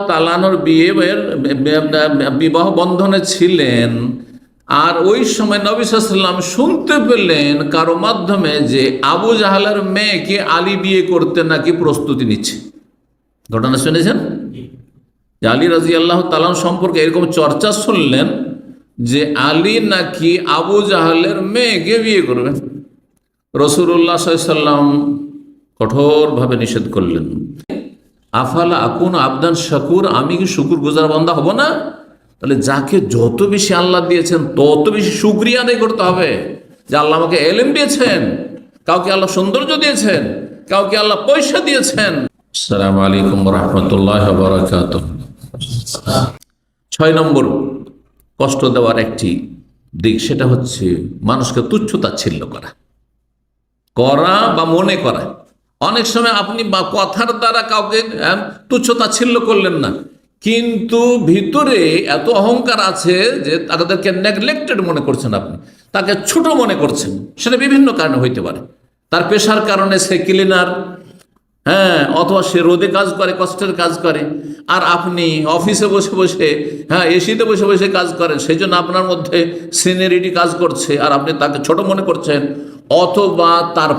তালানোর বিয়ে বিবাহ বন্ধনে ছিলেন। আর ওই সময় নবী শুনতে পেলেন কারও মাধ্যমে যে আবু জাহালের মেয়েকে আলী বিয়ে করতে নাকি প্রস্তুতি নিচ্ছে। ঘটনা শুনেছেন? যে আলী রাজি আল্লাহ তালান সম্পর্কে এরকম চর্চা শুনলেন যে আলী নাকি আবু জাহালের মেয়েকে বিয়ে করবেন রসুল্লাহ সাল্লাম কঠোরভাবে নিষেধ করলেন। আফালা আকুন আবদান শাকুর, আমি কি শুকুর গুজার বন্ধা হব না? তাহলে যাকে যত বেশি আল্লাহ দিয়েছেন, তত বেশি শুক্রিয়া আদায় করতে হবে। যে আল্লাহ আমাকে এলেম দিয়েছেন, কাউকে আল্লাহ সৌন্দর্য দিয়েছেন, কাউকে আল্লাহ পয়সা দিয়েছেন। সালাম আলাইকুম রহমতুল্লাহ বরাকাত ছয় নম্বর কষ্ট দেওয়ার একটি দিক, সেটা হচ্ছে মানুষকে তুচ্ছ তাচ্ছিল্য করা। করা বা মনে করা। অনেক সময় আপনি কথার দ্বারা কাউকে আহ, তুচ্ছ তাচ্ছিল্য করলেন না। কিন্তু ভিতরে এত অহংকার আছে যে তাদেরকে নেগলেক্টেড মনে করছেন আপনি। তাকে ছোট মনে করছেন। সেটা বিভিন্ন কারণে হইতে পারে। তার পেশার কারণে সে ক্লিনার হ্যাঁ অথবা সে রোদে কাজ করে কষ্টের কাজ করে। আর আপনি অফিসে বসে বসে হ্যাঁ এসিতে বসে বসে কাজ করেন সেই জন্য আপনার মধ্যে সিনিয়রিটি কাজ করছে। আর আপনি তাকে ছোট মনে করছেন। অথবা তার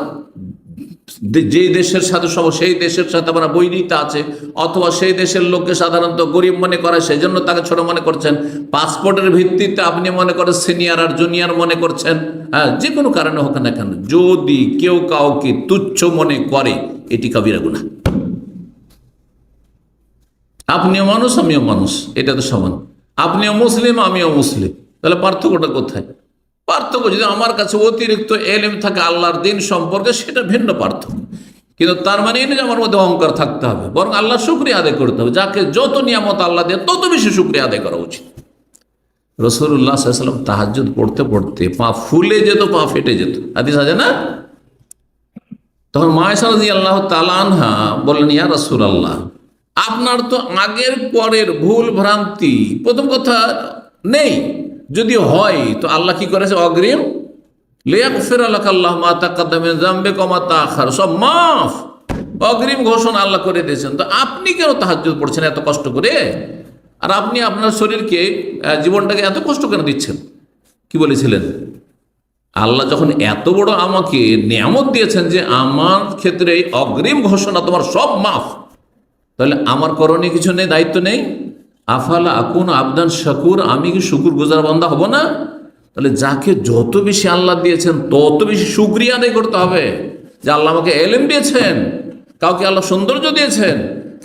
যে দেশের সাথে সব, সেই দেশের সাথে আপনার বৈরিতা আছে। অথবা সেই দেশের লোককে সাধারণত গরিব মনে করে সেই জন্য তাকে ছোট মনে করছেন। পাসপোর্টের ভিত্তিতে আপনি মনে করেন সিনিয়র আর জুনিয়র মনে করছেন। হ্যাঁ যে কোনো কারণে হোক না কেন, যদি কেউ কাউকে তুচ্ছ মনে করে, এটি কবিরা গুণা আপনিও মানুষ, আমিও মানুষ, এটা তো সমান। আপনিও মুসলিম, আমিও মুসলিম। তাহলে পার্থক্যটা কোথায়? পার্থক্য যদি আমার কাছে অতিরিক্ত এলেম থাকে আল্লাহর দিন সম্পর্কে, সেটা ভিন্ন পার্থক্য। কিন্তু তার মানে এই যে আমার মধ্যে অহংকার থাকতে হবে, বরং আল্লাহ শুক্রিয়া আদায় করতে হবে। যাকে যত নিয়ামত আল্লাহ দেয় তত বেশি শুক্রিয়া আদায় করা উচিত। রসুল্লাহ সাল্লাম তাহাজুদ পড়তে পড়তে পা ফুলে যেত, পা ফেটে যেত। হাদিস আছে না? তখন মায়সারদি আল্লাহ তালানহা বললেন, ইয়া রসুল আল্লাহ আপনার তো আগের পরের ভুল ভ্রান্তি, প্রথম কথা নেই। যদি হয়, তো আল্লাহ কি করেছে? অগ্রিম? লিয়াকফির আল্লাহ আল্লাহ মা তাকাদ্দামে জাম্বে কমা তাখার সব মাফ। অগ্রিম ঘোষণা আল্লাহ করে দিয়েছেন। তো আপনি কেন তাহাজ্জুদ পড়ছেন এত কষ্ট করে? আর আপনি আপনার শরীরকে জীবনটাকে এত কষ্ট কেন দিচ্ছেন? কি বলেছিলেন? আল্লাহ যখন এত বড় আমাকে নিয়ামত দিয়েছেন যে আমার ক্ষেত্রে অগ্রিম ঘোষণা তোমার সব মাফ। তাহলে আমার করণীয় কিছু নেই, দায়িত্ব নেই? আফালা আকুন আবদান শাকুর, আমি কি শুকুর গুজার বান্দা হব না? তাহলে যাকে যত বেশি আল্লাহ দিয়েছেন, তত বেশি শুক্রিয়া আদায় করতে হবে। যে আল্লাহ আমাকে এলেম দিয়েছেন, কাউকে আল্লাহ সৌন্দর্য দিয়েছেন,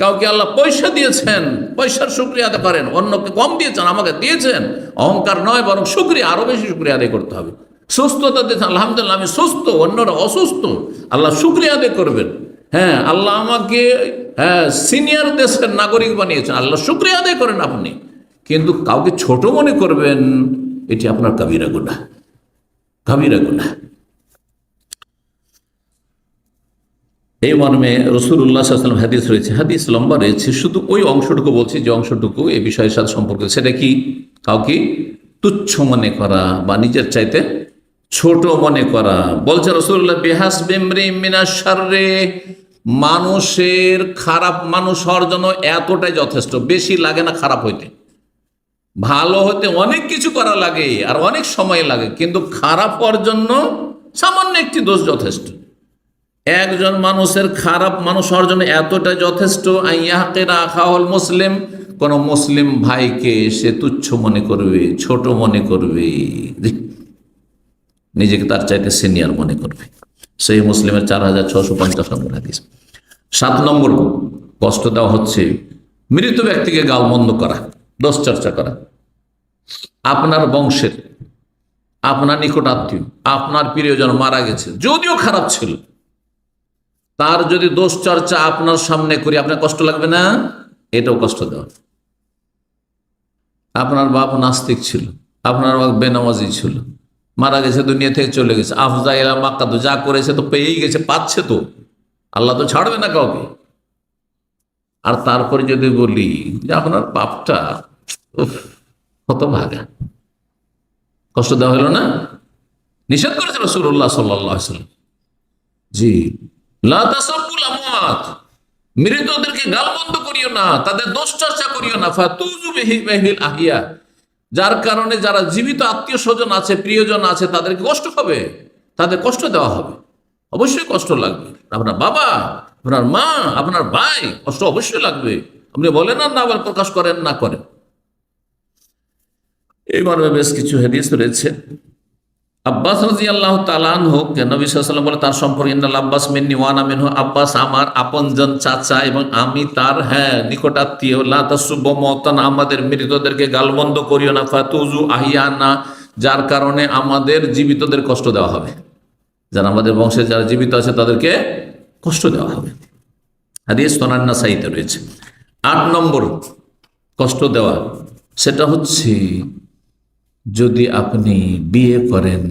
কাউকে আল্লাহ পয়সা দিয়েছেন, পয়সার শুক্রিয়া আদায় করেন, অন্যকে কম দিয়েছেন, আমাকে দিয়েছেন, অহংকার নয়, বরং শুক্রিয়া, আরও বেশি শুক্রিয়া আদায় করতে হবে। সুস্থতা দিয়েছেন, আলহামদুলিল্লাহ, আমি সুস্থ, অন্যরা অসুস্থ, আল্লাহ শুক্রিয়া আদায় করবেন। হ্যাঁ আল্লাহ আমাকে হ্যাঁ সিনিয়র দেশের নাগরিক বানিয়েছেন। আল্লাহ শুক্রিয়া আদায় করেন আপনি। কিন্তু কাউকে ছোট মনে করবেন, এটি আপনার কাবিরা গুণা কাবিরা গুণা এই মর্মে রসুল্লাহ সাল্লাম হাদিস রয়েছে। হাদিস লম্বা রয়েছে। শুধু ওই অংশটুকু বলছি যে অংশটুকু এই বিষয়ের সাথে সম্পর্কিত। সেটা কি? কাউকে তুচ্ছ মনে করা বা নিজের চাইতে ছোট মনে করা। বলছে রসুল্লাহ বেহাস বেমরি মিনা সারে মানুষের খারাপ, মানুষ হওয়ার জন্য এতটাই যথেষ্ট। বেশি লাগে না খারাপ হইতে। ভালো হতে অনেক কিছু করা লাগে আর অনেক সময় লাগে, কিন্তু খারাপ হওয়ার জন্য সামান্য একটি দোষ যথেষ্ট। একজন মানুষের খারাপ মানুষ হওয়ার জন্য এতটা যথেষ্ট আইয়াকে রাখা হল মুসলিম, কোন মুসলিম ভাইকে সে তুচ্ছ মনে করবে, ছোট মনে করবে, নিজেকে তার চাইতে সিনিয়র মনে করবে। সেই মুসলিমের চার হাজার ছশো পঞ্চাশ নম্বর হাদিস। সাত নম্বর, কষ্ট দেওয়া হচ্ছে মৃত ব্যক্তিকে গালমন্দ করা দোষ চর্চা করা। আপনার বংশের, আপনার নিকট আত্মীয়, আপনার প্রিয়জন মারা গেছে, যদিও খারাপ ছিল। তার যদি দোষ চর্চা আপনার সামনে করি, আপনার কষ্ট লাগবে না? এটাও কষ্ট দেওয়া। আপনার বাপ নাস্তিক ছিল, আপনার বাপ বেনামাজি ছিল মারা গেছে দুনিয়া থেকে চলে গেছে। আফজা এলা মাক্কাদু যা করেছে তো পেয়েই গেছে পাচ্ছে তো। আল্লাহ তো ছাড়বে না কাউকে। আর তারপরে যদি বলি যে আপনার উফ, কত ভাগা কষ্ট দেওয়া হলো না? নিষেধ করেছে রসুল্লাহ সাল্লাহ সাল্লাম জি। লা তাসাব্বুল আমওয়াত। মৃতদেরকে গালবন্ধ করিও না তাদের দোষ চর্চা করিও না। যার কারণে যারা জীবিত আত্মীয় স্বজন আছে, প্রিয়জন আছে, তাদেরকে কষ্ট হবে, তাদের কষ্ট দেওয়া হবে। অবশ্যই কষ্ট লাগবে। আপনার বাবা, আপনার মা, আপনার ভাই, কষ্ট অবশ্যই লাগবে। আপনি বলেন আর না, আবার প্রকাশ করেন, না করেন। এই মর্মে বেশ কিছু হাদিস রয়েছে। আব্বাস রাজি আল্লাহ তালান হোক নবী সাল্লাম বলে, তার সম্পর্কে আব্বাস মিন্নি ওয়ানা মিনহু, আব্বাস আমার আপনজন চাচা এবং আমি তার হ্যাঁ নিকটাত্মীয়। লাতাসুব্ব মতান আমাদের মৃতদেরকে গালবন্ধ করিও না। ফাতুজু আহিয়ানা, যার কারণে আমাদের জীবিতদের কষ্ট দেওয়া হবে। যারা আমাদের বংশে, যারা জীবিত আছে, তাদেরকে কষ্ট দেওয়া হবে। হাদিস তোনান্না সাইতে রয়েছে। আট নম্বর কষ্ট দেওয়া, সেটা হচ্ছে যদি আপনি বিয়ে করেন,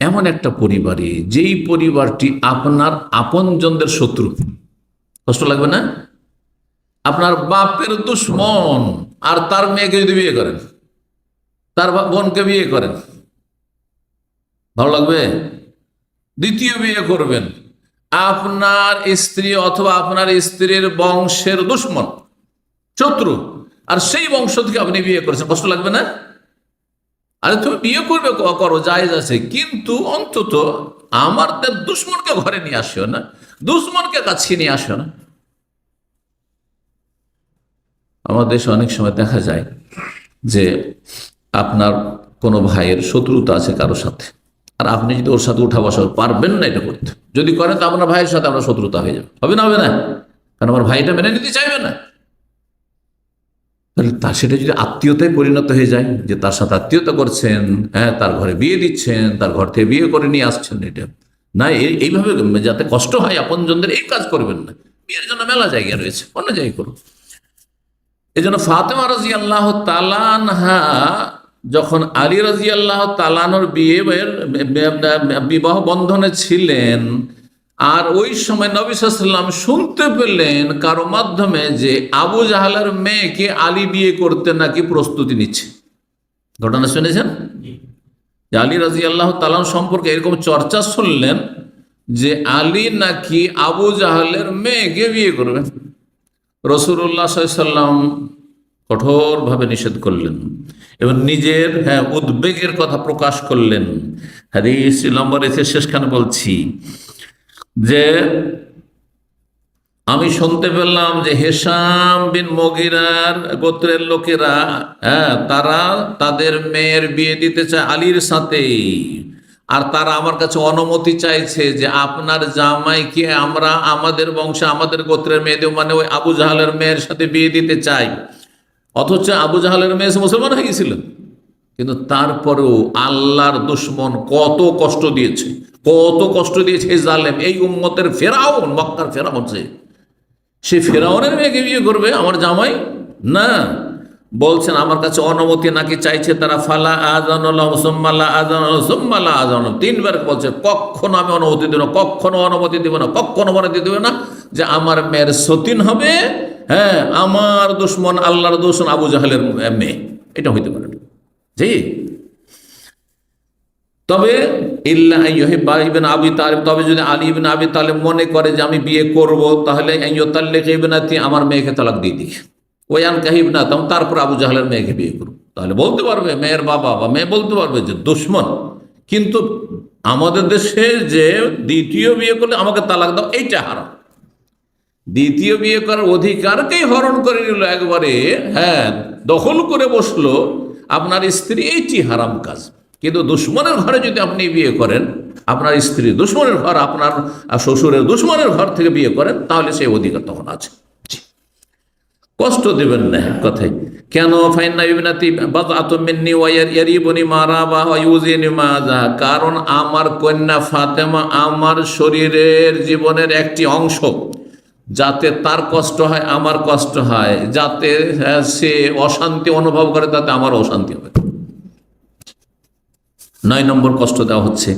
এমন একটা পরিবারে যেই পরিবারটি আপনার আপনজনদের শত্রু, কষ্ট লাগবে না? আপনার বাপের দুশ্মন আর তার মেয়েকে যদি বিয়ে করেন, তার বোনকে বিয়ে করেন, ভালো লাগবে? দ্বিতীয় বিয়ে করবেন, আপনার স্ত্রী অথবা আপনার স্ত্রীর বংশের দুশ্মন, শত্রু, আর সেই বংশ থেকে আপনি বিয়ে করেছেন, কষ্ট লাগবে না? আরে তুমি বিয়ে করবে করো, জায়েজ আছে। কিন্তু অন্তত আমার দুশ্মনকে ঘরে নিয়ে আসিও না। দুশ্মনকে কাছে নিয়ে আসিও না। আমাদের দেশে অনেক সময় দেখা যায় যে আপনার কোনো ভাইয়ের শত্রুতা আছে কারোর সাথে। আর আপনি যদি ওর সাথে উঠা বসা পারবেন না এটা করতে। যদি করেন তো আপনার ভাইয়ের সাথে আমরা শত্রুতা হয়ে যাবে। হবে না হবে না? কারণ আমার ভাইটা মেনে নিতে চাইবে না। তাহলে তা সেটা যদি আত্মীয়তায় পরিণত হয়ে যায়, যে তার সাথে আত্মীয়তা করছেন হ্যাঁ তার ঘরে বিয়ে দিচ্ছেন, তার ঘর থেকে বিয়ে করে নিয়ে আসছেন এটা। না, এই- এইভাবে যাতে কষ্ট হয়, আপনজনদের এই কাজ করবেন না। বিয়ের জন্য মেলা জায়গা রয়েছে, অন্য জায়গায় করুন। এই জন্য ফাতেমা রাজি আল্লাহ তালানহা যখন আলী রাজি আল্লাহ তালানোর বিয়ে বিবাহ বন্ধনে ছিলেন আর ওই সময় নবী সাল্লাম শুনতে পেলেন কারও মাধ্যমে যে আবু জাহালের মেয়েকে আলী বিয়ে করতে নাকি প্রস্তুতি নিচ্ছে। ঘটনা শুনেছেন? যে আলী রাজি আল্লাহ তালান সম্পর্কে এরকম চর্চা শুনলেন যে আলী নাকি আবু জাহালের মেয়েকে বিয়ে করবেন রসুল্লাহ সাল্লাম কঠোরভাবে নিষেধ করলেন এবং নিজের হ্যাঁ উদ্বেগের কথা প্রকাশ করলেন। হাদিস নম্বর এসে শেষখানে বলছি যে আমি শুনতে পেলাম যে হেসাম বিন মগিরার গোত্রের লোকেরা হ্যাঁ তারা তাদের মেয়ের বিয়ে দিতে চায় আলীর সাথে আর তারা আমার কাছে অনুমতি চাইছে যে আপনার জামাইকে আমরা আমাদের বংশে আমাদের গোত্রের মেয়েদের মানে ওই আবু জাহালের মেয়ের সাথে বিয়ে দিতে চাই। অথচ আবু জাহালের মেয়ে মুসলমান হয়ে গেছিলেন কিন্তু তারপরেও আল্লাহর দুশ্মন কত কষ্ট দিয়েছে। কত কষ্ট দিয়েছে জালেম। এই উম্মতের ফেরাউন, মক্কার ফেরাউন সে। সে ফেরাউনের মেয়েকে বিয়ে করবে, আমার জামাই? না। বলছেন, আমার কাছে অনুমতি নাকি চাইছে তারা? ফালা আজান সোম্মালা আজান সোম্মালা আজান তিনবার বলছে, কখনো আমি অনুমতি দেব না, কখনো অনুমতি দেব না, কখনো অনুমতি দেব না যে আমার মেয়ের সতীন হবে হ্যাঁ আমার দুশ্মন আল্লাহর দুশ্মন আবু জাহালের মেয়ে। এটা হইতে পারে জি? তবে ইল্লা ইহিব্বা ইবনে আবি তবে যদি আলী ইবনে আবি তালিব মনে করে যে আমি বিয়ে করব, তাহলে ইবনাতি আমার মেয়েকে তালাক দিয়ে দিই ওয়ান কাহিব না তখন তারপর আবু জাহালের মেয়েকে বিয়ে করব তাহলে বলতে পারবে, মেয়ের বাবা বা মেয়ে বলতে পারবে যে দুশ্মন। কিন্তু আমাদের দেশে যে দ্বিতীয় বিয়ে করলে আমাকে তালাক দাও, এইটা হারাম। দ্বিতীয় বিয়ে করার অধিকারকেই হরণ করে নিল একবারে হ্যাঁ দখল করে বসল, আপনার স্ত্রী, এইটি হারাম কাজ। কিন্তু দুশ্মনের ঘরে যদি আপনি বিয়ে করেন, আপনার স্ত্রী দুশ্মনের ঘর, আপনার শ্বশুরের দুশ্মনের ঘর থেকে বিয়ে করেন, তাহলে সেই অধিকার তখন আছে। কষ্ট দেবেন না কথাই কেন? কারণ আমার কন্যা ফাতেমা আমার শরীরের জীবনের একটি অংশ। যাতে তার কষ্ট হয়, আমার কষ্ট হয়। যাতে সে অশান্তি অনুভব করে, তাতে আমার অশান্তি হবে নয় নম্বর কষ্ট দেওয়া হচ্ছে,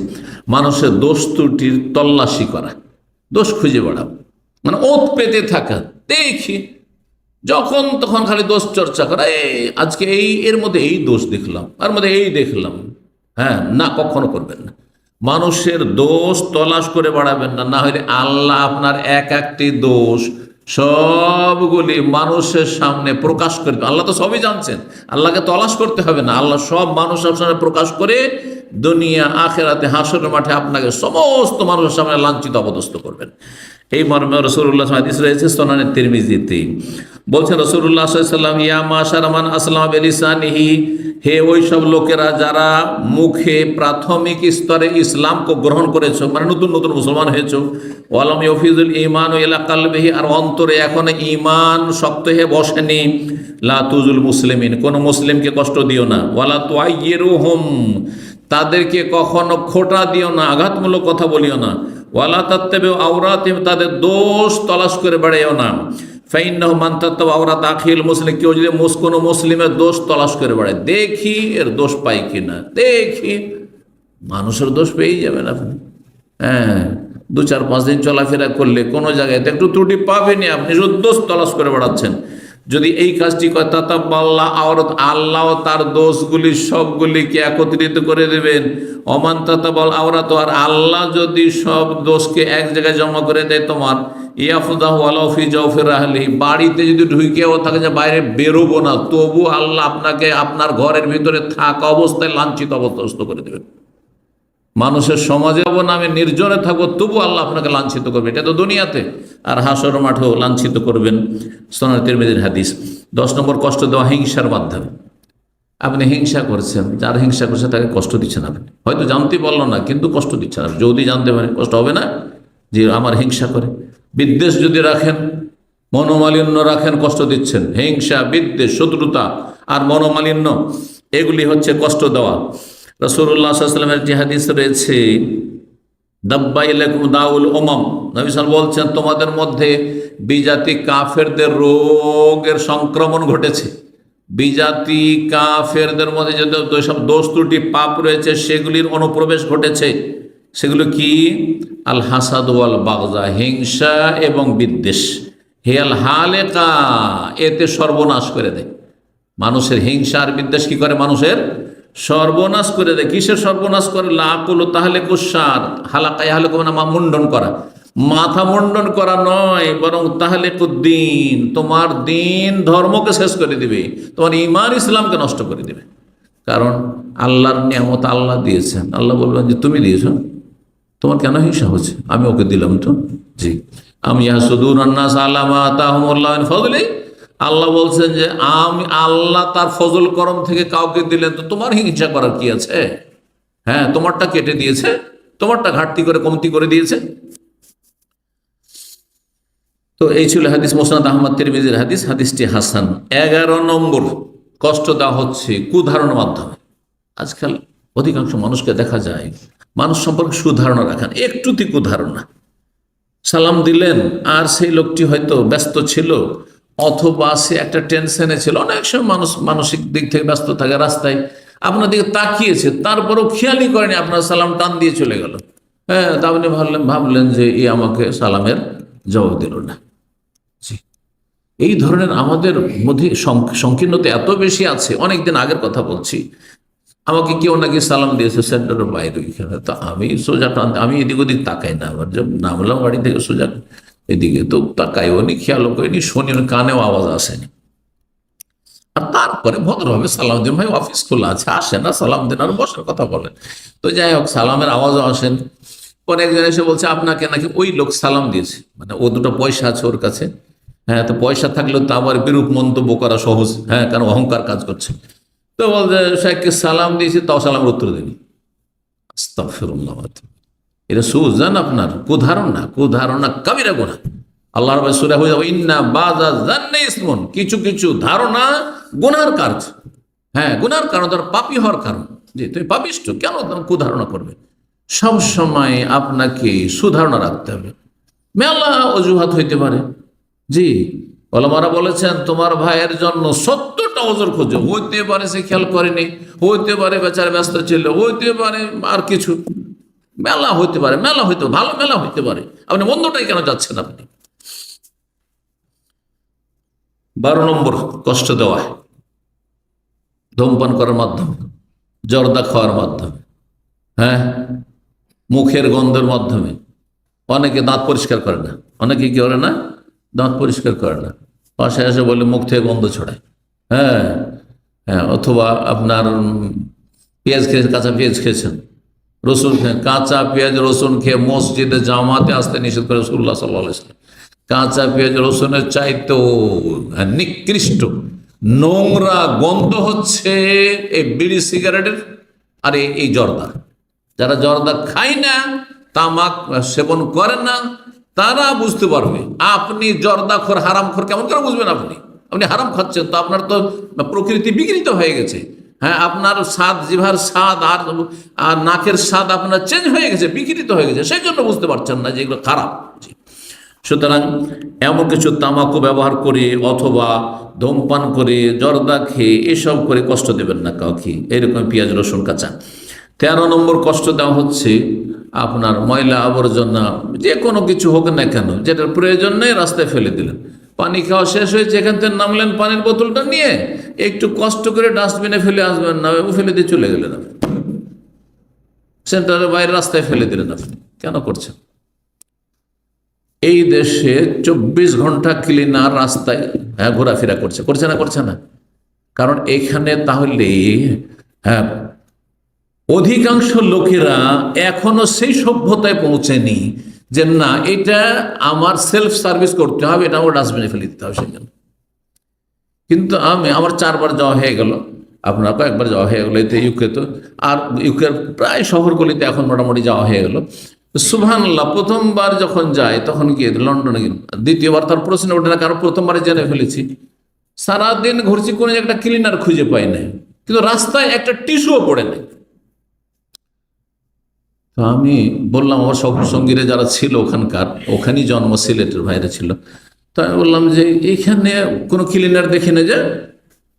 মানুষের দোষ ত্রুটির তল্লাশি করা, দোষ খুঁজে বেড়াও। মানে ওত পেতে থাকা, দেখি, যখন তখন খালি দোষ চর্চা করা এই আজকে এই, এর মধ্যে এই দোষ দেখলাম আর মধ্যে এই দেখলাম। হ্যাঁ না, কখনো করবেন না। মানুষের দোষ তলাশ করে বাড়াবেন না না হলে আল্লাহ আপনার এক একটি দোষ সবগুলি মানুষের সামনে প্রকাশ করবে। আল্লাহ তো সবই জানছেন, আল্লাহকে তলাশ করতে হবে না, আল্লাহ সব মানুষের সামনে প্রকাশ করে দুনিয়া, আখেরাতে, হাসরের মাঠে আপনাকে সমস্ত মানুষের সামনে লাঞ্ছিত, অপদস্থ করবেন। এই মর্মে রসুল্লাহ হাদিস রয়েছে সোনানের তিরমিজিতে বলছেন রসুল্লাহ সাল্লাম ইয়া মাশারমান আসলাম বেলিসানিহি। হে ওই সব লোকেরা যারা মুখে প্রাথমিক স্তরে ইসলামকে গ্রহণ করেছ মানে নতুন নতুন মুসলমান হয়েছো, ওয়ালাম ইফিজুল ইমান ও এলাকালবেহি আর অন্তরে এখন ইমান শক্ত হয়ে বসেনি, লা তুজুল মুসলিমিন, কোন মুসলিমকে কষ্ট দিও না, ওয়ালা তো হোম তাদেরকে কখনো খোটা দিও না, আঘাতমূলক কথা বলিও না। ওয়ালা তাত্তেবে আওরাত তাদের দোষ তলাশ করে বেড়াইও না। ফাইন্নাহ মান্তাত্ত আওরাত আখিল মুসলিম, কেউ যদি মুস, কোনো মুসলিমের দোষ তলাশ করে বেড়ায়, দেখি এর দোষ পাই কিনা। দেখি, মানুষের দোষ পেয়েই যাবেন আপনি। হ্যাঁ দু চার পাঁচ দিন চলাফেরা করলে কোনো জায়গায় একটু ত্রুটি পাবেনি আপনি, শুধু দোষ তলাশ করে বেড়াচ্ছেন। যদি এই কাজটি করে তাতাব্বাল্লাহ আওরত আল্লাহ তার দোষগুলি সবগুলিকে একত্রিত করে দেবেন। অমান তাতাবাল আওরাত, আর আল্লাহ যদি সব দোষকে এক জায়গায় জমা করে দেয় তোমার বাড়িতে যদি ঢুকেও থাকে যে, বাইরে বেরোবো না তবু আল্লাহ আপনাকে আপনার ঘরের ভিতরে থাকা অবস্থায় লাঞ্ছিত অবস্থ করে দেবেন। মানুষের সমাজে যাব না, আমি নির্জনে থাকব তবু আল্লাহ আপনাকে লাঞ্ছিত করবে। এটা তো দুনিয়াতে। আর হাসর মাঠেও লাঞ্ছিত করবেন। সোনার তিরমিদির হাদিস। দশ নম্বর কষ্ট দেওয়া হিংসার মাধ্যমে। আপনি হিংসা করছেন, যার হিংসা করছে তাকে কষ্ট দিচ্ছেন আপনি। হয়তো জানতে পারল না, কিন্তু কষ্ট দিচ্ছেন আপনি। যদি জানতে পারেন, কষ্ট হবে না যে আমার হিংসা করে। বিদ্বেষ যদি রাখেন, মনোমালিন্য রাখেন, কষ্ট দিচ্ছেন। হিংসা, বিদ্বেষ, শত্রুতা আর মনোমালিন্য, এগুলি হচ্ছে কষ্ট দেওয়া। রসুল্লাহ সাল্লামের রয়েছে দাউল বলছেন, তোমাদের মধ্যে বিজাতি কাফেরদের রোগের সংক্রমণ ঘটেছে। বিজাতি কাফেরদের মধ্যে যে সব দোষ ত্রুটি, পাপ রয়েছে, সেগুলির অনুপ্রবেশ ঘটেছে। সেগুলো কি? আল হাসাদ ওয়াল বাগজা হিংসা এবং বিদ্বেষ। হে হেয়াল হালেকা এতে সর্বনাশ করে দেয়। মানুষের হিংসা আর বিদ্বেষ কি করে? মানুষের সর্বনাশ করে দেয়। কিসের সর্বনাশ করে? লাকুল তাহলে কুসার হালাকায় হালে মা মুন্ডন করা। মাথা মুন্ডন করা নয়, বরং তাহলে দিন তোমার দিন ধর্মকে শেষ করে দিবে। তোমার ইমান ইসলামকে নষ্ট করে দিবে। কারণ আল্লাহর নিয়ামত আল্লাহ দিয়েছেন। আল্লাহ বলবেন যে, তুমি দিয়েছ। তোমার কেন হিংসা হচ্ছে? আমি ওকে দিলাম তো। জি। আমি ইয়াসুদুর আন্নাস আল্লামা তাহমুল্লাহ ফজলে আল্লাহ বলছেন যে, আমি আল্লাহ তার ফজল করম থেকে কাউকে দিলেন তো তোমার হিংসা করার কি আছে? হ্যাঁ তোমারটা কেটে দিয়েছে, তোমারটা ঘাটতি করে কমতি করে দিয়েছে। তো এই ছিল হাদিস মোসনাদ আহমদ তিরমিজির হাদিস, হাদিসটি হাসান। এগারো নম্বর কষ্ট দেওয়া হচ্ছে কুধারণের মাধ্যমে। আজকাল অধিকাংশ মানুষকে দেখা যায়, মানুষ সম্পর্কে সুধারণা রাখেন, একটুতি কুধারণা। সালাম দিলেন, আর সেই লোকটি হয়তো ব্যস্ত ছিল অথবা সে একটা টেনশনে ছিল। অনেক সময় মানুষ, মানসিক দিক থেকে ব্যস্ত থাকে রাস্তায়। আপনার দিকে তাকিয়েছে, তারপরও খেয়ালই করেনি, আপনার সালাম টান দিয়ে চলে গেল। হ্যাঁ তা আপনি ভাবলেন ভাবলেন যে ই আমাকে সালামের জবাব দিল না। এই ধরনের আমাদের মধ্যে সংকীর্ণতা এত বেশি আছে অনেক দিন আগের কথা বলছি। আমাকে কেউ নাকি সালাম দিয়েছে সেন্টারের বাইরে, ওইখানে। তো আমি সোজা টান, আমি এদিক ওদিক তাকাই না যখন নামলাম বাড়ি থেকে সোজা। এদিকে তো তাকাইও নি খেয়ালও করিনি শুনি কানেও আওয়াজ আসেনি। আর তারপরে ভদ্রভাবে সালাম দিন ভাই অফিস খোলা আছে আসেন না সালাম আর বসার কথা বলেন তো যাই হোক, সালামের আওয়াজও আসেন। পরে একজন এসে বলছে, আপনাকে নাকি ওই লোক সালাম দিয়েছে মানে ও দুটো পয়সা আছে ওর কাছে। হ্যাঁ তো পয়সা থাকলেও তো আবার বিরূপ মন্তব্য করা সহজ হ্যাঁ কারণ অহংকার কাজ করছে। তো বলছে সাহেবকে সালাম দিয়েছি, তাও সালামের উত্তর দেনি আস্তাগফিরুল্লাহ এটা সুজান আপনার কুধারণা কুধারণা কাবিরা গোনা আল্লাহ রব সুরা হয়ে যাবে ইন্না বাজা জান্নে ইসমন। কিছু কিছু ধারণা গুনার কাজ হ্যাঁ গুনার কারণ তার পাপি হওয়ার কারণ। যে তুমি পাপিষ্ট, কেন কুধারণা করবে? সব সময় আপনাকে সুধারণা রাখতে হবে। মেলা অজুহাত হইতে পারে। জি, ওলামারা বলেছেন, তোমার ভাইয়ের জন্য সত্তরটা ওজোর খোঁজো। হইতে পারে সে খেয়াল করেনি, হইতে পারে বেচার ব্যস্ত ছিল, হইতে পারে আর কিছু। মেলা হইতে পারে, মেলা হইতে ভালো মেলা হইতে পারে। আপনি মন্দটাই কেন যাচ্ছেন আপনি? বারো নম্বর কষ্ট দেওয়া। ধূমপান করার মাধ্যমে, জর্দা খাওয়ার মাধ্যমে হ্যাঁ? মুখের গন্ধের মাধ্যমে। অনেকে দাঁত পরিষ্কার করে না, অনেকে কি করে না? দাঁত পরিষ্কার করে না। পাশে এসে বলে, মুখ থেকে গন্ধ ছড়ায়। হ্যাঁ হ্যাঁ অথবা আপনার পেঁয়াজ খেয়ে, কাঁচা পেঁয়াজ খেয়েছেন। রসুন খেয়ে, কাঁচা পেঁয়াজ, রসুন খেয়ে মসজিদে, জামাতে আসতে নিষেধ করে রসুল্লাহ সাল্লাহ কাঁচা পেঁয়াজ, রসুনের চাইতেও নিকৃষ্ট। নোংরা গন্ধ হচ্ছে এই বিড়ি সিগারেটের আর এই- জর্দা। যারা জর্দা খায় না, তামাক সেবন করে না, তারা বুঝতে পারবে, আপনি জর্দা খোর, হারাম খোর কেমন করে বুঝবেন আপনি? আপনি হারাম খাচ্ছেন, তো আপনার তো প্রকৃতি বিকৃত হয়ে গেছে। হ্যাঁ আপনার স্বাদ, জিভার স্বাদ আর আর নাকের স্বাদ আপনার চেঞ্জ হয়ে গেছে বিকৃত হয়ে গেছে, সেই জন্য বুঝতে পারছেন না যে এগুলো খারাপ। সুতরাং এমন কিছু তামাকু ব্যবহার করে অথবা ধূমপান করে, জর্দা খেয়ে এসব করে কষ্ট দেবেন না কাউকে। এরকম পেঁয়াজ, রসুন, কাঁচা। তেরো নম্বর কষ্ট দেওয়া হচ্ছে আপনার ময়লা আবর্জনা, যে কোনো কিছু হোক না কেন, যেটার প্রয়োজন নেই রাস্তায় ফেলে দিলেন। পানি খাওয়া শেষ হয়েছে, এখান থেকে নামলেন পানির বোতলটা নিয়ে, একটু কষ্ট করে ডাস্টবিনে ফেলে আসবেন না ও ফেলে দিয়ে চলে গেলেন আপনি। সেন্টারের বাইরে রাস্তায় ফেলে দিলেন আপনি। কেন করছেন? এই দেশে চব্বিশ ঘণ্টা ক্লিনার রাস্তায় হ্যাঁ ঘোরাফেরা করছে। করছে না করছে না? কারণ এখানে তাহলে হ্যাঁ অধিকাংশ লোকেরা এখনও সেই সভ্যতায় পৌঁছেনি যে না, এটা আমার সেলফ সার্ভিস করতে হবে, এটা আমার ডাস্টবিনে ফেলে দিতে হবে জন্য। কিন্তু আমি, আমার চারবার যাওয়া হয়ে গেল। আপনার কয়েকবার যাওয়া হয়ে গেলো, এতে ইউকে তো। আর ইউকের প্রায় শহরগুলিতে এখন মোটামুটি যাওয়া হয়ে গেল। সুবহানাল্লাহ, প্রথমবার যখন যায় তখন গিয়ে লন্ডনে গেলাম। দ্বিতীয়বার তার প্রশ্ন ওঠে না, কারণ প্রথমবারে জেনে ফেলেছি। সারাদিন ঘুরছি, কোনো একটা ক্লিনার খুঁজে পাই নাই। কিন্তু রাস্তায় একটা টিস্যুও পড়ে নেই। তো আমি বললাম আমার সব সঙ্গীরা যারা ছিল ওখানকার, ওখানেই জন্ম সিলেটের ভাইরা ছিল। তো আমি বললাম যে, এইখানে কোনো ক্লিনার দেখি না যে?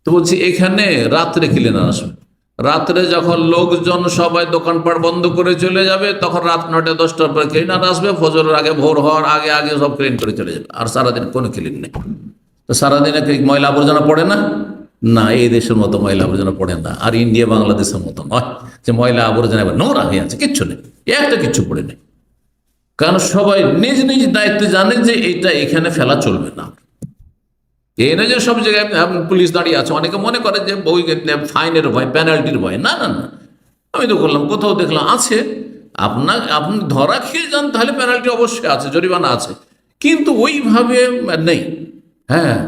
তো বলছি, এখানে রাত্রে ক্লিনার আসবে। রাত্রে যখন লোকজন সবাই দোকানপাট বন্ধ করে চলে যাবে, তখন রাত নটা দশটার পরে ক্লিনার আসবে, ফজরের আগে ভোর হওয়ার আগে আগে সব ক্লিন করে চলে যাবে। আর সারাদিন কোনো ক্লিন নেই। তো সারাদিনে ময়লা আবর্জনা পড়ে না? না, এই দেশের মতো ময়লা আবর্জনা পড়ে না। আর ইন্ডিয়া, বাংলাদেশের মতো নয় যে ময়লা আবর্জনা এবার নোংরা হয়ে আছে, কিচ্ছু নেই। একটা কিচ্ছু পড়ে নেই। কারণ সবাই নিজ নিজ দায়িত্বে জানে যে এইটা এখানে ফেলা চলবে না। এই না যে সব জায়গায় পুলিশ দাঁড়িয়ে আছে। অনেকে মনে করে যে বই ফাইনের ভয় পেনাল্টির ভয়। না না না। আমি তো করলাম কোথাও দেখলাম আছে। আপনার আপনি ধরা খেয়ে যান, তাহলে পেনাল্টি অবশ্যই আছে, জরিমানা আছে। কিন্তু ওইভাবে নেই। হ্যাঁ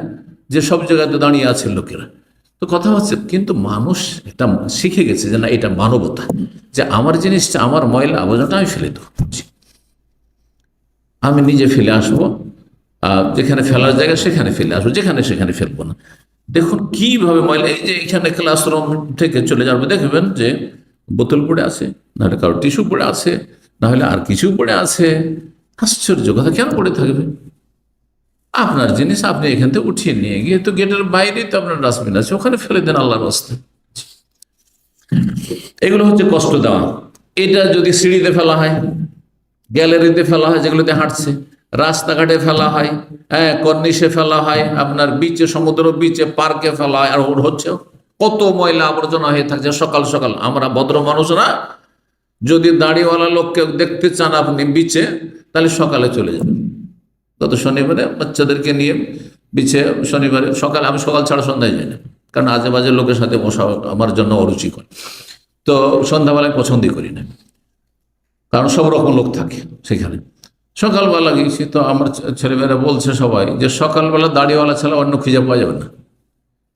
যে সব জায়গাতে দাঁড়িয়ে আছে লোকেরা। তো কথা হচ্ছে, কিন্তু মানুষ এটা শিখে গেছে যে না, এটা মানবতা। যে আমার জিনিসটা, আমার ময়লা আবর্জনাটা আমি ফেলে দেবো। আমি নিজে ফেলে আসব যেখানে ফেলার জায়গা সেখানে ফেলে আসব, যেখানে সেখানে ফেলব না। দেখুন, কীভাবে ময়লা, এই যে এখানে ক্লাসরুম থেকে চলে যাবে, দেখবেন যে বোতল পড়ে আছে নাহলে কারও টিস্যু পড়ে আছে নাহলে আর কিছু পড়ে আছে। আশ্চর্য কথা, কেন পড়ে থাকবে? আপনার জিনিস আপনি এখান থেকে উঠিয়ে নিয়ে গিয়ে তো গেটের বাইরেই তো আপনার ডাস্টবিন আছে, ওখানে ফেলে দেন আল্লাহর রাস্তায় এগুলো হচ্ছে কষ্ট দেওয়া। এটা যদি সিঁড়িতে ফেলা হয়, গ্যালারিতে ফেলা হয়, যেগুলোতে হাঁটছে, রাস্তাঘাটে ফেলা হয় হ্যাঁ কর্নিশে ফেলা হয়, আপনার বিচে সমুদ্র বিচে পার্কে ফেলা হয়, আর ওর হচ্ছে কত ময়লা আবর্জনা হয়ে থাকছে সকাল সকাল। আমরা ভদ্র মানুষরা যদি দাড়িওয়ালা লোককে দেখতে চান আপনি বিচে তাহলে সকালে চলে যাবেন। গত শনিবারে বাচ্চাদেরকে নিয়ে বিছে শনিবারে সকালে আমি সকাল ছাড়া সন্ধ্যায় যাই না। কারণ আজে বাজে লোকের সাথে বসা আমার জন্য অরুচিকর। তো সন্ধ্যাবেলায় পছন্দই করি না। কারণ সব রকম লোক থাকে সেখানে। সকালবেলা গিয়েছি তো আমার ছেলেমেয়েরা বলছে সবাই যে সকালবেলা দাড়িওয়ালা ছাড়া অন্য খুঁজে পাওয়া যাবে না।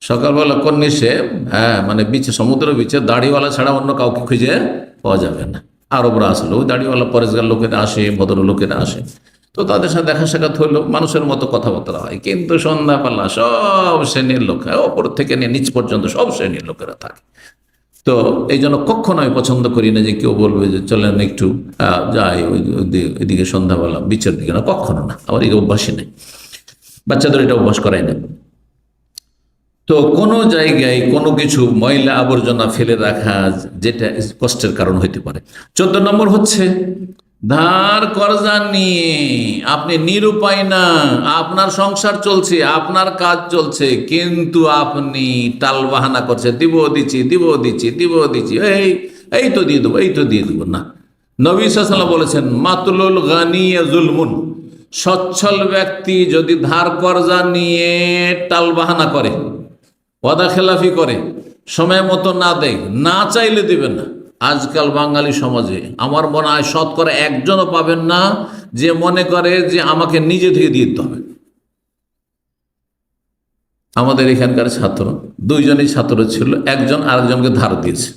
সকালবেলা কর্নিশে হ্যাঁ মানে বিচে সমুদ্র বিচে দাড়িওয়ালা ছাড়া অন্য কাউকে খুঁজে পাওয়া যাবে না। আরবরা আসলো, ওই দাড়িওয়ালা পরেশগার লোকেরা আসে ভদ্র লোকেরা আসে। তো তাদের সাথে দেখা সাক্ষাৎ হলো মানুষের মতো কথাবার্তা হয়। কিন্তু সন্ধ্যাবেলা সব শ্রেণির লোক হ্যাঁ, ওপর থেকে নিয়ে নিচ পর্যন্ত সব শ্রেণির লোকেরা থাকে। তো এই জন্য কখনো আমি পছন্দ করি না যে কেউ বলবে যে চলেন একটু যাই ওই ওই- ওইদিকে সন্ধ্যাবেলা বিচের দিকে। না কখনো না। আমার এই অভ্যাসই নেই। বাচ্চাদের এটা অভ্যাস করাই না তো কোনো জায়গায় কোনো কিছু ময়লা আবর্জনা ফেলে রাখা যেটা কষ্টের কারণ হইতে পারে। চোদ্দ নম্বর হচ্ছে ধার করজা নিয়ে। আপনি নিরুপায় না। আপনার সংসার চলছে, আপনার কাজ চলছে, কিন্তু আপনি টাল বাহানা করছে দিব দিচ্ছি দিব দিচ্ছি দিব দিচ্ছি। এই এই তো দিয়ে দেবো, এই তো দিয়ে দেবো। না। নবী সাল্লাম বলেছেন, মাতুলুল গানি জুলমুন। সচ্ছল ব্যক্তি যদি ধার করজা নিয়ে টালবাহানা করে, ওয়াদা খেলাফি করে, সময় মতো না দেয়, না চাইলে দেবেন না। আজকাল বাঙালি সমাজে আমার মনে হয় শতকরা একজনও পাবেন না যে মনে করে যে আমাকে নিজে থেকে দিতে হবে। আমাদের এখানকার ছাত্র, দুইজনই ছাত্র ছিল, একজন আরেকজনকে ধার দিয়েছে।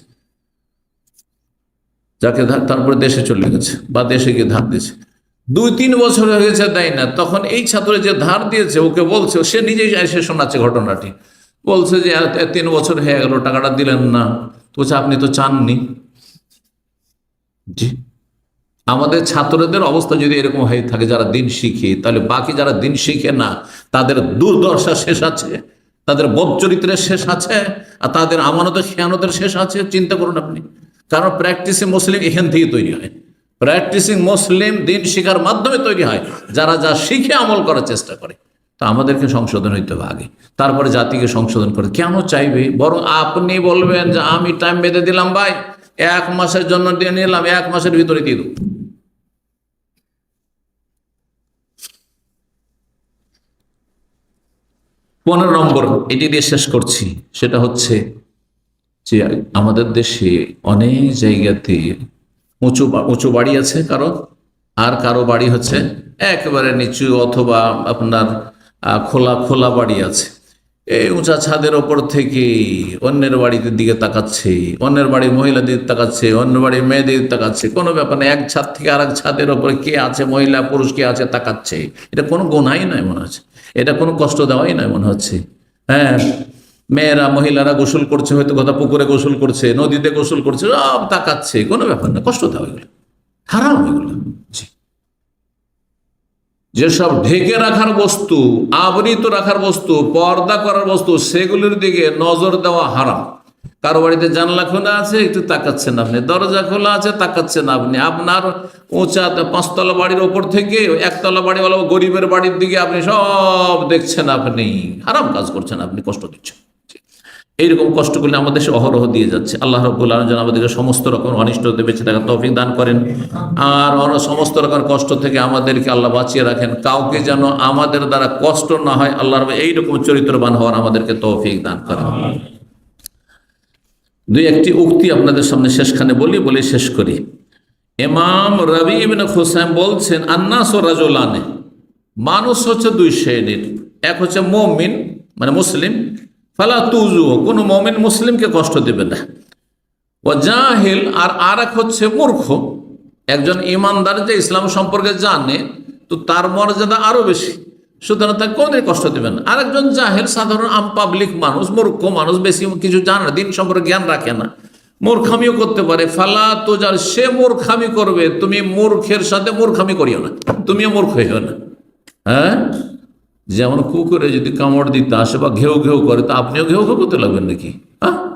যাকে তারপরে দেশে চলে গেছে বা দেশে গিয়ে ধার দিয়েছে। দুই তিন বছর হয়ে গেছে দেয় না। তখন এই ছাত্র যে ধার দিয়েছে, ওকে বলছে, সে নিজেই এসে শোনাচ্ছে ঘটনাটি। বলছে যে তিন বছর হয়ে গেল, টাকাটা দিলেন না। তো আপনি তো চাননি। জি। আমাদের ছাত্রদের অবস্থা যদি এরকম হয়ে থাকে, যারা দিন শিখে, তাহলে বাকি যারা দিন শিখে না, তাদের দুর্দশা শেষ আছে, তাদের বোধ চরিত্রের শেষ আছে, আর তাদের আমানতের খেয়ানতের শেষ আছে, চিন্তা করুন আপনি। কারণ প্র্যাকটিসে মুসলিম এখান থেকে তৈরি হয়। প্র্যাকটিসিং মুসলিম দিন শিখার মাধ্যমে তৈরি হয়। যারা যা শিখে আমল করার চেষ্টা করে। তো আমাদেরকে সংশোধন হইতে হবে আগে। তারপরে জাতিকে সংশোধন করে। কেন চাইবে? বরং আপনি বলবেন যে, আমি টাইম বেঁধে দিলাম ভাই। এক মাসের জন্য দিয়ে নিলাম, এক মাসের ভিতরে দিয়ে দেবো। পনেরো নম্বর, এটি দিয়ে শেষ করছি। সেটা হচ্ছে যে আমাদের দেশে অনেক জায়গাতে উঁচু উঁচু বাড়ি আছে কারও, আর কারও বাড়ি হচ্ছে একেবারে নিচু অথবা আপনার খোলা খোলা বাড়ি আছে। এই উঁচা ছাদের ওপর থেকে অন্যের বাড়িতে দিকে তাকাচ্ছে, অন্যের বাড়ির মহিলাদের তাকাচ্ছে অন্য বাড়ির মেয়েদের তাকাচ্ছে। কোনো ব্যাপার না, এক ছাদ থেকে আর এক ছাদের ওপরে কে আছে, মহিলা, পুরুষ কে আছে, তাকাচ্ছে। এটা কোনো গোনাই নয় মনে হচ্ছে। এটা কোনো কষ্ট দেওয়াই নয় মনে হচ্ছে। হ্যাঁ মেয়েরা, মহিলারা গোসল করছে, হয়তো কথা পুকুরে গোসল করছে, নদীতে গোসল করছে, সব তাকাচ্ছে। কোনো ব্যাপার না, কষ্ট দেওয়া এগুলো। হারাম এগুলো। জি। যেসব ঢেকে রাখার বস্তু, আবৃত রাখার বস্তু, পর্দা করার বস্তু, সেগুলির দিকে নজর দেওয়া হারাম। কারও বাড়িতে জানলা খোলা আছে, একটু তাকাচ্ছেন আপনি। দরজা খোলা আছে, তাকাচ্ছেন আপনি। আপনার উঁচা পাঁচতলা বাড়ির ওপর থেকে একতলা বাড়িওয়ালা গরিবের বাড়ির দিকে আপনি সব দেখছেন আপনি। হারাম কাজ করছেন, আপনি কষ্ট দিচ্ছেন। এইরকম কষ্টগুলি আমাদের দেশে অহরহ দিয়ে যাচ্ছে। আল্লাহ রব্বুল আলম যেন আমাদেরকে সমস্ত রকম অনিষ্ট হতে বেঁচে থাকার তৌফিক দান করেন। আর সমস্ত রকম কষ্ট থেকে আমাদেরকে আল্লাহ বাঁচিয়ে রাখেন। কাউকে যেন আমাদের দ্বারা কষ্ট না হয়, আল্লাহর এইরকম চরিত্রবান হওয়ার আমাদেরকে তৌফিক দান করেন। দুই একটি উক্তি আপনাদের সামনে শেষখানে বলি, বলে শেষ করি। এমাম রবি ইবিন খুসাইম বলছেন, আন্নাস ও রাজুলানে মানুষ হচ্ছে দুই শ্রেণির। এক হচ্ছে মমিন মানে মুসলিম ফালা তুজু, কোনো মমিন মুসলিমকে কষ্ট দেবে না। ও জাহিল, আর আর এক হচ্ছে মূর্খ। একজন ইমানদার যে ইসলাম সম্পর্কে জানে, তো তার মর্যাদা আরও বেশি। সুতরাং তাকে কোনদিন কষ্ট দেবেন আর একজন জাহেল, সাধারণ আম পাবলিক মানুষ, মূর্খ মানুষ, বেশি কিছু জানে না, দিন সম্পর্কে জ্ঞান রাখে না। মূর্খামিও করতে পারে। ফালা তো যার সে মূর্খামি করবে, তুমি মূর্খের সাথে মূর্খামি করিও না। তুমিও মূর্খ হইও না। হ্যাঁ? যেমন কুকুরে যদি কামড় দিতে আসে বা ঘেউ ঘেউ করে, তা আপনিও ঘেউ ঘেউ করতে লাগবেন নাকি? হ্যাঁ?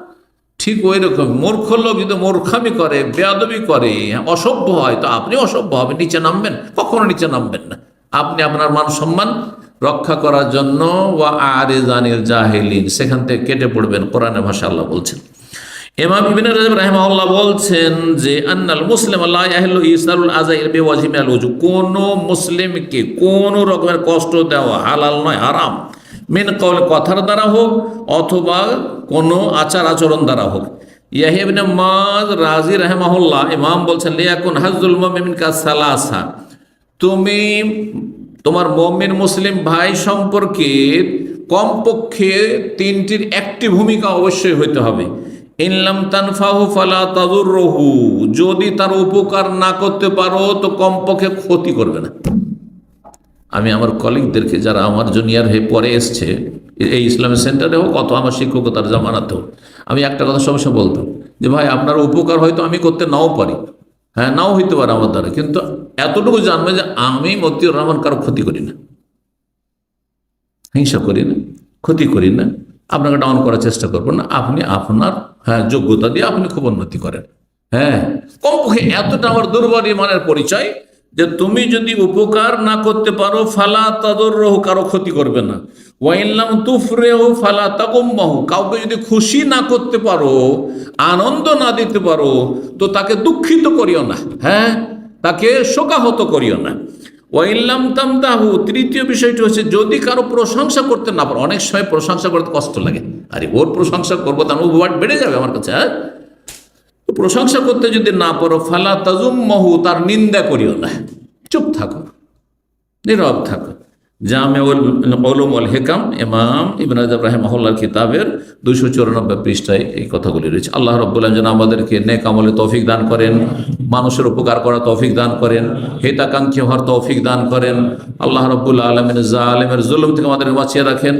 ঠিক ওই রকম। মূর্খ লোক যদি মূর্খামি করে, বেয়াদবি করে, অসভ্য হয়, তো আপনি অসভ্য হবে, নিচে নামবেন। কখনো নিচে নামবেন না। আপনি আপনার মান সম্মান রক্ষা করার জন্য ওয়া আরে জানির জাহেলিন, সেখান থেকে কেটে পড়বেন। কোরআনের ভাষা আল্লাহ বলছেন। ইমাম ইবিন রাজব রাহিমাহুল্লাহ বলছেন যে, আন্নাল মুসলিম আল্লাহ ইয়াহিল্লু ইসারুল আজাইর বেওয়াজিম আল উজু। কোন মুসলিমকে কোন রকমের কষ্ট দেওয়া হালাল নয়, হারাম। মেন কল কথার দ্বারা হোক অথবা কোনো আচার আচরণ দ্বারা হোক। ইয়াহিবনে মাজ রাজি রাহমাহুল্লাহ ইমাম বলছেন, লিয়াকুন হাজুল মুমিন কা সালাসা। তুমি তোমার মমিন মুসলিম ভাই সম্পর্কে কমপক্ষে তিনটির একটি ভূমিকা অবশ্যই হইতে হবে। তাদুররহু যদি তার উপকার না করতে পারো, তো কমপক্ষে ক্ষতি করবে না। আমি আমার কলিগদেরকে, যারা আমার জুনিয়র হয়ে পরে এসছে, এই ইসলামিক সেন্টারে হোক অথবা আমার শিক্ষকতার জামানাতে হোক, আমি একটা কথা সবসময় বলতাম যে ভাই, আপনার উপকার হয়তো আমি করতে নাও পারি। হ্যাঁ নাও হইতে পারে আমার দ্বারা, কিন্তু এতটুকু জানবে যে আমি মতিউর রহমান কারও ক্ষতি করি না। হিংসা করি না, ক্ষতি করি না। আপনাকে ডাউন করার চেষ্টা করব না। আপনি আপনার হ্যাঁ যোগ্যতা দিয়ে আপনি খুব উন্নতি করেন। হ্যাঁ কমপক্ষে এতটা আমার দুর্বল ইমানের পরিচয় যে তুমি যদি উপকার না করতে পারো, ফালা তাদর রহু কারও ক্ষতি করবে না। ওয়াইল্লাম তুফরেহু, ফালা তাকুম্মাহু কাউকে যদি খুশি না করতে পারো, আনন্দ না দিতে পারো, তো তাকে দুঃখিত করিও না। হ্যাঁ তাকে শোকাহত করিও না। ওয়াইল্লাম তামদাহু তৃতীয় বিষয়টি হচ্ছে যদি কারও প্রশংসা করতে না পারো, অনেক সময় প্রশংসা করতে কষ্ট লাগে। আরে, ওর প্রশংসা করব তার উপবাট বেড়ে যাবে আমার কাছে হ্যাঁ? প্রশংসা করতে যদি না পারো, ফালা তাজুম মহু তার নিন্দা করিও না। চুপ থাকো। নীরব থাকো। জামে ওলুম অল হেকাম, ইমাম ইবন রাহেমহল্লার কিতাবের দুশো চুরানব্বই পৃষ্ঠায় এই কথাগুলি রয়েছে। আল্লাহ রব্বুল্লাহ যেন আমাদেরকে নেক আমলে তৌফিক দান করেন, মানুষের উপকার করা তৌফিক দান করেন, হিতাকাঙ্ক্ষী হওয়ার তৌফিক দান করেন। আল্লাহ রব্বুল্লাহ আলমের জা আলমের জুলুম থেকে আমাদের বাঁচিয়ে রাখেন।